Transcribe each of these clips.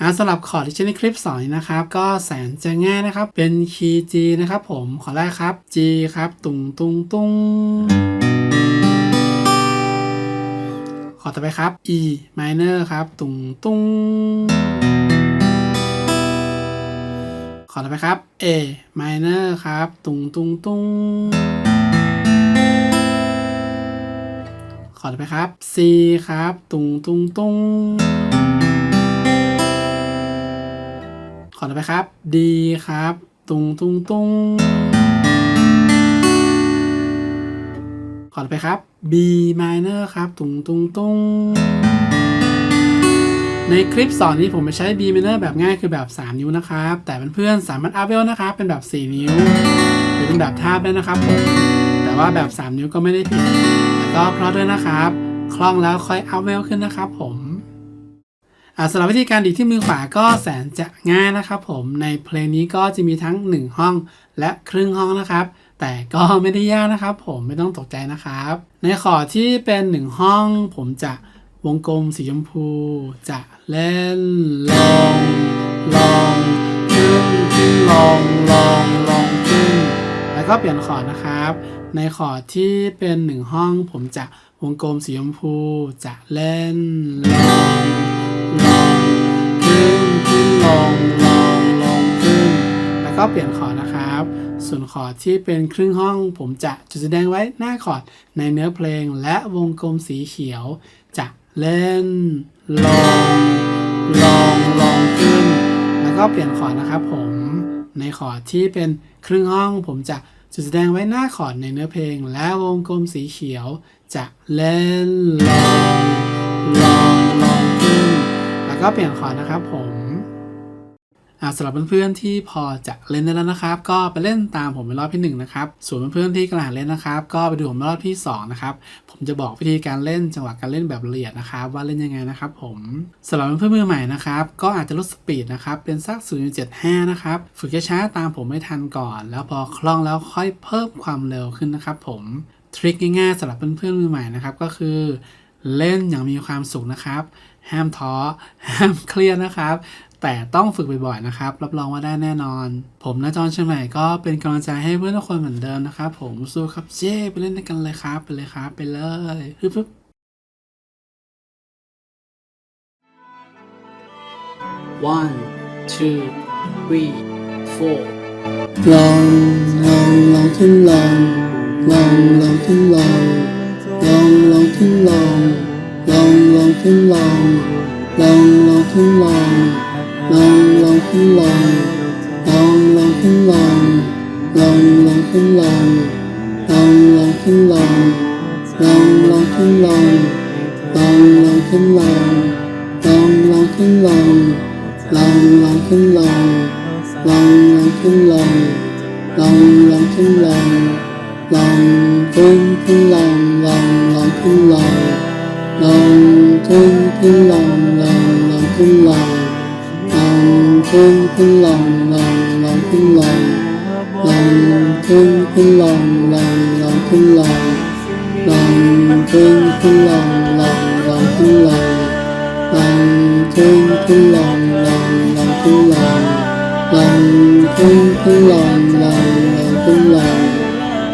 อ่าสำหรับคอร์ดที่ใช้ในคลิปสอนนะครับ ก็แสนจะง่ายนะครับเป็นคีย์ G นะครับผมขอแรกครับ G ครับตุงตุง ตุงขอต่อไปครับ E minor ครับตุงตุงขอต่อไปครับ A minor ครับตุง ตุงตุงขอต่อไปครับ C ครับ ตุง ตุงตุงขอไปครับ ดีครับ ตุงตุงตุงขอไปครับ B minor ครับ ตุงตุงตุงในคลิปสอนนี้ผมไปใช้ B minor แบบง่ายคือแบบ 3 นิ้วนะครับ แต่เพื่อนๆ สามารถอัพเวลนะครับ เป็นแบบ 4 นิ้วหรือเป็นแบบทาบได้นะครับผม แต่ว่าแบบ 3 นิ้วก็ไม่ได้ผิดแล้วก็เพราะด้วยนะครับ คล่องแล้วค่อยอัพเวลขึ้นนะครับ ผมสำหรับวิธีการดีที่มือขวาก็แสนจะง่ายนะครับ ผมในเพลงนี้ก็จะมีทั้ง1ห้องและครึ่งห้องนะครับ แต่ก็ไม่ได้ยากนะครับ ผมไม่ต้องตกใจนะครับ ในขอที่เป็น1ห้อง ผมจะวงกลมสีชมพู จะเล่นลองลองขึ้นขึ้นลองลองลองขึ้นแล้วก็เปลี่ยนขอนะครับ ในขอที่เป็น1ห้อง ผมจะวงกลมสีชมพู จะเล่นลองขึ้นขึ้นลงลงลงขึ้นแล้วก็เปลี่ยนคอร์ดนะครับ ส่วนคอร์ดที่เป็นครึ่งห้อง ผมจะจุดแสดงไว้หน้าคอร์ดในเนื้อเพลงและวงกลมสีเขียวจะเล่นลงลงลงขึ้นแล้วก็เปลี่ยนคอร์ดนะครับผมในคอร์ดที่เป็นครึ่งห้องผมจะจุดแสดงไว้หน้าคอร์ดในเนื้อเพลงและวงกลมสีเขียวจะเล่นลอง ลอง ลองก็เปลี่ยนคอนะครับผมสำหรับเพื่อนๆที่พอจะเล่นได้แล้วนะครับ ก็ไปเล่นตามผมในรอบที่1นะครับส่วนเพื่อนๆที่กำลังเล่นนะครับ ก็ไปดูผมในรอบที่2นะครับผมจะบอกวิธีการเล่น จังหวะการเล่นแบบละเอียดนะครับว่าเล่นยังไงนะครับผมสำหรับเพื่อนๆมือใหม่นะครับก็อาจจะลดสปีดนะครับ เป็นสัก0.75นะครับฝึกช้าๆตามผมไม่ทันก่อน แล้วพอคล่องแล้วค่อยเพิ่มความเร็วขึ้นนะครับ ผมทริคง่ายๆสำหรับเพื่อนๆมือใหม่นะครับก็คือเล่นอย่างมีความสุขนะครับห้ามท้อห้ามเครียดนะครับ แต่ต้องฝึกบ่อยๆนะครับ รับรองว่าได้แน่นอน ผมนะจอนเชียงใหม่ก็เป็นกำลังใจให้เพื่อนทุกคนเหมือนเดิมนะครับ ผมสู้ครับเจ้ไปเล่นกันเลยครับ ไปเลยครับ ไปเลยฮึ๊บวัน e three four ลองลอง ลองทึ้นลองลองลองทึ้นลองลองลองทึ้นลองลองลองทึ้นลอง lòng lòng không lòng lòng lòng không lòng lòng lòng không lòng lòng lòng không lòng lòng lòng không lòng lòng lòng không lòng lòng lòng không lòng lòng lòng không lòng lòng lòng không lòng lòng lòng không lòng lòng lòng không lòng lòng thương thương lòng lòng lòng thương lòng lòng thương thương lòng khinh lòng lòng thương khinh lòng lòng lòng khinh lòng lòng thương khinh lòng lòng lòng khinh lòng lòng thương khinh lòng lòng lòng khinh lòng lòng thương khinh lòng lòng lòng khinh lòng lòng thương khinh lòng lòng lòng khinh lòng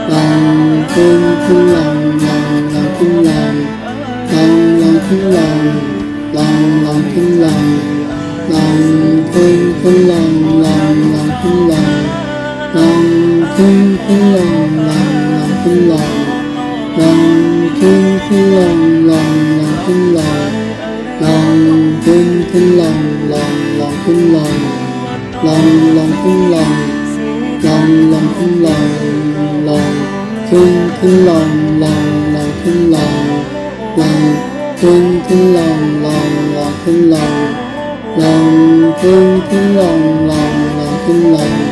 lòng thương khinh lòng lòng lòng khinh lòng lòng lòng khinh lòng lòng lòng thương lòng lòng thương thương lòng lòng lòng thương lòng lòng thương thương lòng lòng lòng thương lòng lòng thương thương lòng lòng lòng thương lòng lòng thương thương lòng lòng lòng thương lòng lòng lòng thương lòng lòng lòng thương lòng lòng thương thương lòng lòng lòng thương lòng lòng thương thương lòng kinh lòng lòng kinh kinh lòng lòng lòng kinh lòng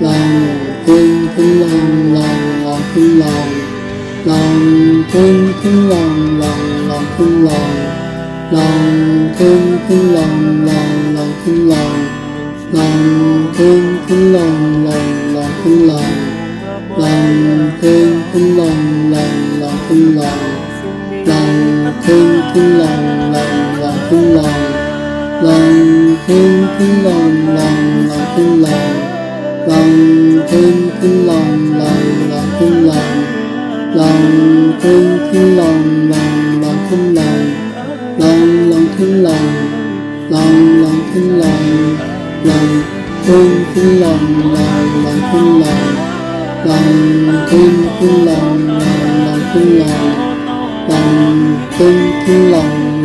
lòng kinh kinh lòng lòng lòng kinh lòng lòng kinh kinh lòng lòng lòng kinh lòng lòng kinh kinh lòng lòng lòng kinh lòng lòng kinh kinh lòng lòng lòng kinh lòng lòng kinh kinh lòng lòng lòng kinh lòng lòng kinh kinh lòng lòng lòng kinh lòng lòng kinh kinh lòng lòng lòng kinh lòng lòng kinh kinh lòng lòng lòng kinh lòng lòng kinh kinh lòng lòng lòng kinh lòng lòng lòng kinh lòng lòng lòng kinh lòng lòng kinh kinh lòng lòng lòng kinh lòng lòng kinh kinh lòng lòng lòng kinh lòng lòng kinh khinh lòng lòng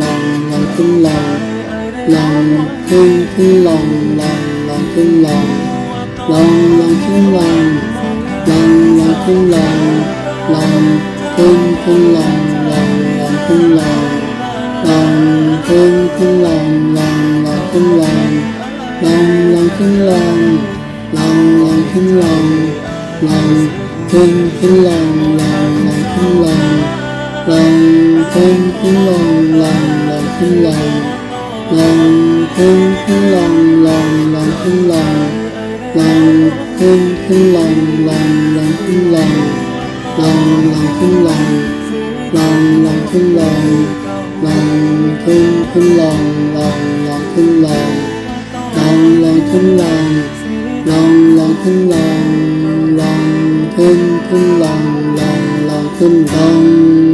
lòng khinh lòng lòng khinh khinh lòng lòng lòng khinh lòng lòng lòng khinh lòng lòng lòng khinh lòng lòng khinh khinh lòng lòng lòng khinh lòng lòng khinh khinh lòng lòng lòng khinh lòng lòng lòng khinh lòng lòng lòng khinh lòng lòng khinh khinh lòng khinh lòng lòng lòng khinh lòng lòng khinh khinh lòng lòng lòng khinh lòng lòng khinh khinh lòng lòng lòng khinh lòng lòng lòng khinh lòng lòng lòng khinh lòng lòng khinh khinh lòng lòng lòng khinh lòng lòng lòng khinh lòng lòng lòng khinh lòng lòng khinh khinh lòng lòng lòng khinh lòng